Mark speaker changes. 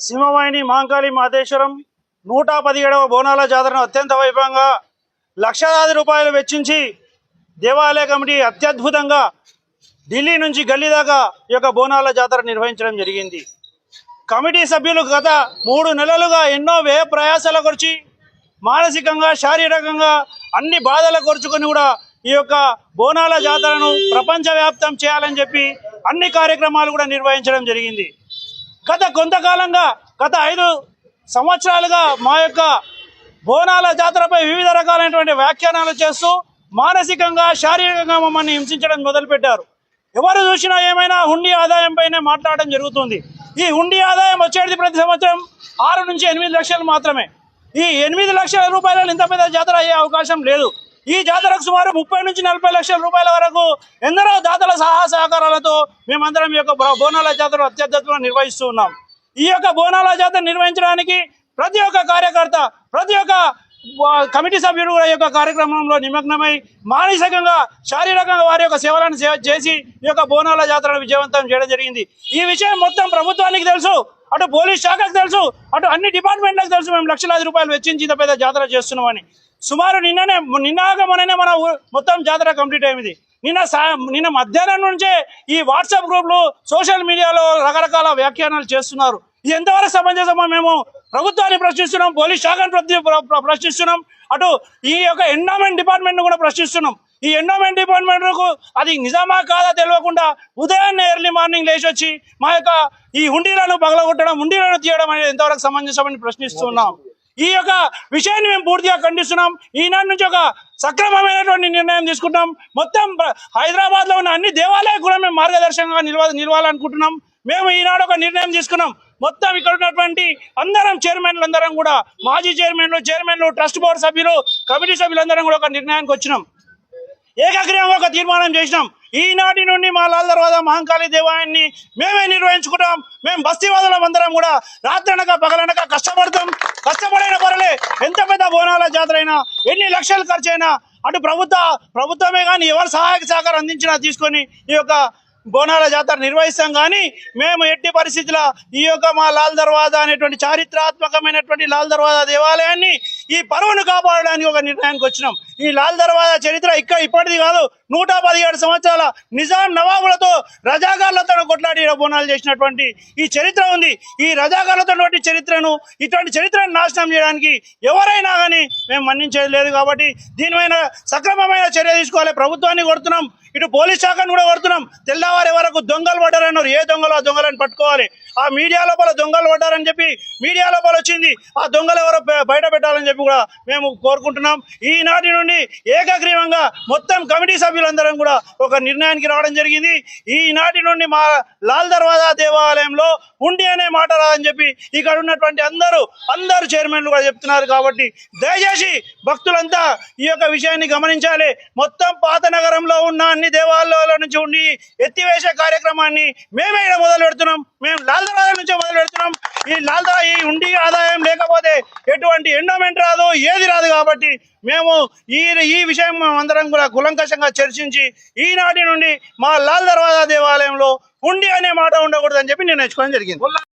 Speaker 1: సింహవాహిని మాంకాళి మాతేశ్వరం నూట పదిహేడవ బోనాల జాతరను అత్యంత వైభవంగా లక్షలాది రూపాయలు వెచ్చించి దేవాలయ కమిటీ అత్యద్భుతంగా ఢిల్లీ నుంచి గల్లీ దాకా ఈ యొక్క బోనాల జాతర నిర్వహించడం జరిగింది. కమిటీ సభ్యులు గత మూడు నెలలుగా ఎన్నో వ్యయ ప్రయాసాల గురించి మానసికంగా శారీరకంగా అన్ని బాధల కొరుచుకొని కూడా ఈ యొక్క బోనాల జాతరను ప్రపంచవ్యాప్తం చేయాలని చెప్పి అన్ని కార్యక్రమాలు కూడా నిర్వహించడం జరిగింది. గత కొంతకాలంగా గత ఐదు సంవత్సరాలుగా మా యొక్క బోనాల జాతరపై వివిధ రకాలైనటువంటి వ్యాఖ్యానాలు చేస్తూ మానసికంగా శారీరకంగా మమ్మల్ని హింసించడం మొదలుపెట్టారు. ఎవరు చూసినా ఏమైనా హుండీ ఆదాయంపైనే మాట్లాడడం జరుగుతుంది. ఈ హుండీ ఆదాయం వచ్చేది ప్రతి సంవత్సరం ఆరు నుంచి ఎనిమిది లక్షలు మాత్రమే. ఈ ఎనిమిది లక్షల రూపాయలు ఇంత పెద్ద జాతర అయ్యే అవకాశం లేదు. ఈ జాతరకు సుమారు ముప్పై నుంచి నలభై లక్షల రూపాయల వరకు ఎందరో దాతల సహా సహకారాలతో మేమందరం ఈ యొక్క బోనాల జాతర అత్యద్భుతంగా నిర్వహిస్తూ ఉన్నాం. ఈ యొక్క బోనాల జాతర నిర్వహించడానికి ప్రతి ఒక్క కార్యకర్త ప్రతి ఒక్క కమిటీ సభ్యులు కూడా ఈ యొక్క కార్యక్రమంలో నిమగ్నమై మానసికంగా శారీరకంగా వారి యొక్క సేవలను సేవ చేసి ఈ యొక్క బోనాల జాతరను విజయవంతం చేయడం జరిగింది. ఈ విషయం మొత్తం ప్రభుత్వానికి తెలుసు అటు పోలీస్ శాఖకు తెలుసు అటు అన్ని డిపార్ట్మెంట్లకు తెలుసు. మేము లక్షలాది రూపాయలు వెచ్చించి ఇంత పెద్ద జాతర చేస్తున్నామని. సుమారు నిన్ననే నిన్నాక మొన్ననే మన మొత్తం జాతర కంప్లీట్ అయింది. నిన్న సా నిన్న మధ్యాహ్నం నుంచే ఈ వాట్సాప్ గ్రూప్లు సోషల్ మీడియాలో రకరకాల వ్యాఖ్యానాలు చేస్తున్నారు. ఇది ఎంతవరకు సమంజసమో మేము ప్రభుత్వాన్ని ప్రశ్నిస్తున్నాం పోలీస్ శాఖను ప్రతి ప్ర- ప్రశ్నిస్తున్నాం. అటు ఈ యొక్క ఎండోమెంట్ డిపార్ట్మెంట్ కూడా ప్రశ్నిస్తున్నాం. ఈ ఎండోమెంట్ డిపార్ట్మెంట్కు అది నిజామా కాదా తెలియకుండా ఉదయాన్నే ఎర్లీ మార్నింగ్ లేచి వచ్చి మా యొక్క ఈ హుండీలను పగలగొట్టడం హుండీలను తీయడం అనేది ఎంతవరకు సమంజసమని ప్రశ్నిస్తున్నాం. ఈ యొక్క విషయాన్ని మేము పూర్తిగా ఖండిస్తున్నాం. ఈనాటి నుంచి ఒక సక్రమమైనటువంటి నిర్ణయం తీసుకుంటాం మొత్తం హైదరాబాద్లో ఉన్న అన్ని దేవాలయాలు కూడా మేము మార్గదర్శకంగా నిలవ నిలవాలనుకుంటున్నాం. మేము ఈనాడు ఒక నిర్ణయం తీసుకున్నాం. మొత్తం ఇక్కడ ఉన్నటువంటి అందరం చైర్మన్లు అందరం కూడా మాజీ చైర్మన్లు చైర్మన్లు ట్రస్ట్ బోర్డు సభ్యులు కమిటీ సభ్యులందరం కూడా ఒక నిర్ణయానికి వచ్చినాం. ఏకగ్రీవంగా ఒక తీర్మానం చేసినాం. ఈనాటి నుండి మా లాల్ దర్వాజా మహంకాళి దేవాలయాన్ని మేమే నిర్వహించుకుంటాం. మేము బస్తీవాదులం అందరం కూడా రాత్రనక పగలనక కష్టపడతాం. కష్టపడైన పర్లే ఎంత పెద్ద బోనాల జాతర అయినా ఎన్ని లక్షలు ఖర్చు అయినా అటు ప్రభుత్వ ప్రభుత్వమే కానీ ఎవరు సహాయక సహకారం అందించినా తీసుకొని ఈ యొక్క బోనాల జాతర నిర్వహిస్తాం. కానీ మేము ఎట్టి పరిస్థితుల ఈ యొక్క మా లాల్ దర్వాజా అనేటువంటి చారిత్రాత్మకమైనటువంటి లాల్ దర్వాజా దేవాలయాన్ని ఈ పరువును కాపాడడానికి ఒక నిర్ణయానికి వచ్చినాం. ఈ లాల్ దర్వాజా చరిత్ర ఇక్కడ ఇప్పటిది కాదు. నూట పదిహేడు సంవత్సరాల నిజాం నవాబులతో రజాకార్లతో కొట్లాడి బోనాలు చేసినటువంటి ఈ చరిత్ర ఉంది. ఈ రజాగార్లతో చరిత్రను ఇటువంటి చరిత్రను నాశనం చేయడానికి ఎవరైనా కానీ మేము మన్నించేది లేదు కాబట్టి దీనిపైన సక్రమమైన చర్య తీసుకోవాలి. ప్రభుత్వాన్ని కొడుతున్నాం. ఇటు పోలీస్ శాఖను కూడా కొడుతున్నాం. తెల్లవారి వరకు దొంగలు పడ్డారన్నారు. ఏ దొంగలు ఆ దొంగలను పట్టుకోవాలి. ఆ మీడియా లోపల దొంగలు పడ్డారని చెప్పి మీడియా లోపల వచ్చింది. ఆ దొంగలు ఎవరో బయట పెట్టాలని చెప్పి కూడా మేము కోరుకుంటున్నాం. ఈనాటి నుండి ఏకగ్రీవంగా మొత్తం కమిటీ సభ్యులందరం కూడా ఒక నిర్ణయానికి రావడం జరిగింది. ఈనాటి నుండి మా లాల్ దర్వాజా దేవాలయంలో ఉండి అనే మాట రాదని చెప్పి ఇక్కడ ఉన్నటువంటి అందరూ అందరు చైర్మన్లు కూడా చెప్తున్నారు కాబట్టి దయచేసి భక్తులంతా ఈ యొక్క విషయాన్ని గమనించాలి. మొత్తం పాత నగరంలో ఉన్న అన్ని దేవాలయాల నుంచి ఉండి ఎత్తివేసే కార్యక్రమాన్ని మేమే ఇక్కడ మొదలు పెడుతున్నాం. మేము లాల్ దర్వాజా నుంచే మొదలు పెడుతున్నాం. ఈ లాల్ ఈ ఉండి ఆదాయం ఎటువంటి ఎండోమెంట్ రాదు ఏది రాదు కాబట్టి మేము ఈ ఈ విషయం అందరం కూడా కులంకషంగా చర్చించి ఈనాటి నుండి మా లాల్ దర్వాజా దేవాలయంలో ఉండి అనే మాట ఉండకూడదని చెప్పి నేను నేర్చుకోవడం జరిగింది.